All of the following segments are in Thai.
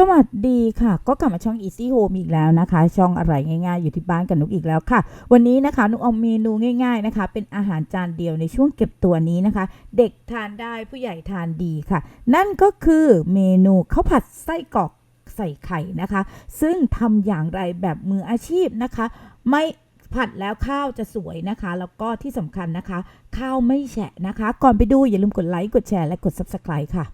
สวัสดีค่ะ ก็กลับมาช่อง Easy Home อีกแล้วนะคะ ช่องอะไรง่ายๆ อยู่ที่บ้านกับนุกอีกแล้วค่ะ วันนี้นะคะนุกเอาเมนูง่ายๆนะคะ เป็นอาหารจานเดียวในช่วงเก็บตัวนี้นะคะ เด็กทานได้ผู้ใหญ่ทานดีค่ะ นั่นก็คือเมนูข้าวผัดไส้กรอกใส่ไข่นะคะ ซึ่งทำอย่างไรแบบมืออาชีพนะคะ ไม่ผัดแล้วข้าวจะสวยนะคะ แล้วก็ที่สำคัญนะคะ ข้าวไม่แฉะนะคะ ก่อนไปดูอย่าลืมกดไลค์กดแชร์และกด Subscribe ค่ะ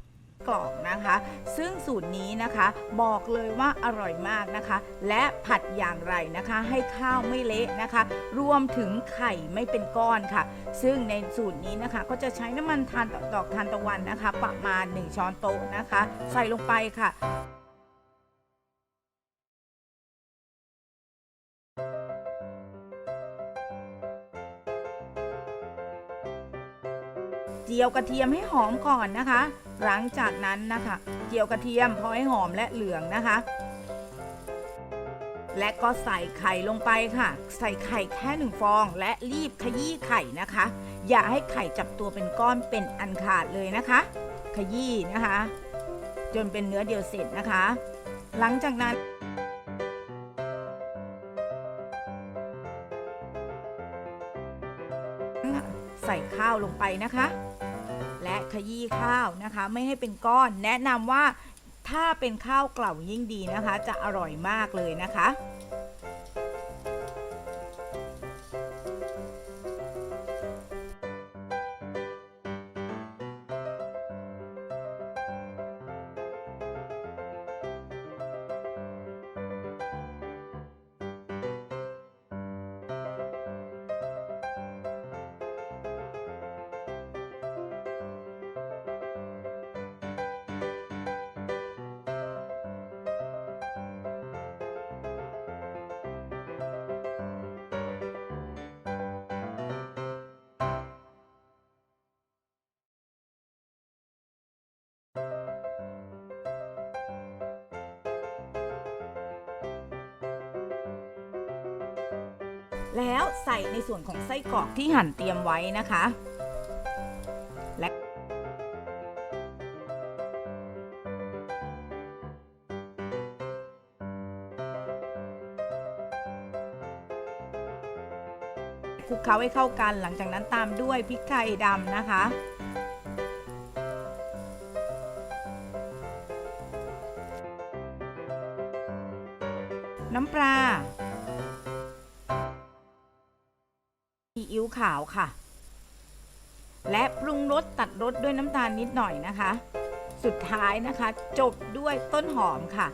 กรอกนะคะ ซึ่งสูตรนี้นะคะบอกเลยว่าอร่อยมากนะคะ และผัดอย่างไรนะคะ ให้ข้าวไม่เละนะคะ รวมถึงไข่ไม่เป็นก้อนค่ะ ซึ่งในสูตรนี้นะคะ ก็จะใช้น้ำมันทานดอกทานตะวันนะคะ ประมาณ 1 ช้อนโต๊ะนะคะ ใส่ลงไปค่ะเจียวกระเทียมให้หอมก่อนนะคะ หลังจากนั้นนะคะเจียวกระเทียมพอให้หอมและเหลืองนะคะ และก็ใส่ไข่ลงไปค่ะ ใส่ไข่แค่หนึ่งฟองและรีบขยี้ไข่นะคะ อย่าให้ไข่จับตัวเป็นก้อนเป็นอันขาดเลยนะคะ ขยี้นะคะ จนเป็นเนื้อเดียวเสร็จนะคะ หลังจากนั้นใส่ข้าวลงไปนะคะ และขยี้ข้าวนะคะ ไม่ให้เป็นก้อน แนะนำว่าถ้าเป็นข้าวเกล่ายิ่งดีนะคะ จะอร่อยมากเลยนะคะ แล้วใส่ในส่วนของไส้กรอกที่หั่นเตรียมไว้นะคะและคลุกเคล้าให้เข้ากันหลังจากนั้นตามด้วยพริกไทยดำนะคะน้ำปลา วขาวค่ะ และปรุงรสตัดรสด้วยน้ำตาลนิดหน่อยนะคะ สุดท้ายนะคะ จบด้วยต้นหอมค่ะ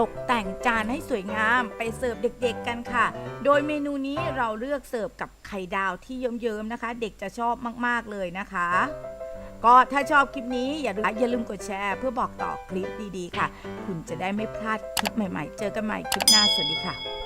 ตกแต่งจานให้สวยงามไปเสิร์ฟเด็กๆกันค่ะ โดยเมนูนี้เราเลือกเสิร์ฟกับไข่ดาวที่เยิ้มๆนะคะ เด็กจะชอบมากๆเลยนะคะ ก็ถ้าชอบคลิปนี้อย่าลืมอย่าลืมกดแชร์ เพื่อบอกต่อคลิปดีๆค่ะ คุณจะได้ไม่พลาดคลิปใหม่ๆ เจอกันใหม่คลิปหน้าสวัสดีค่ะ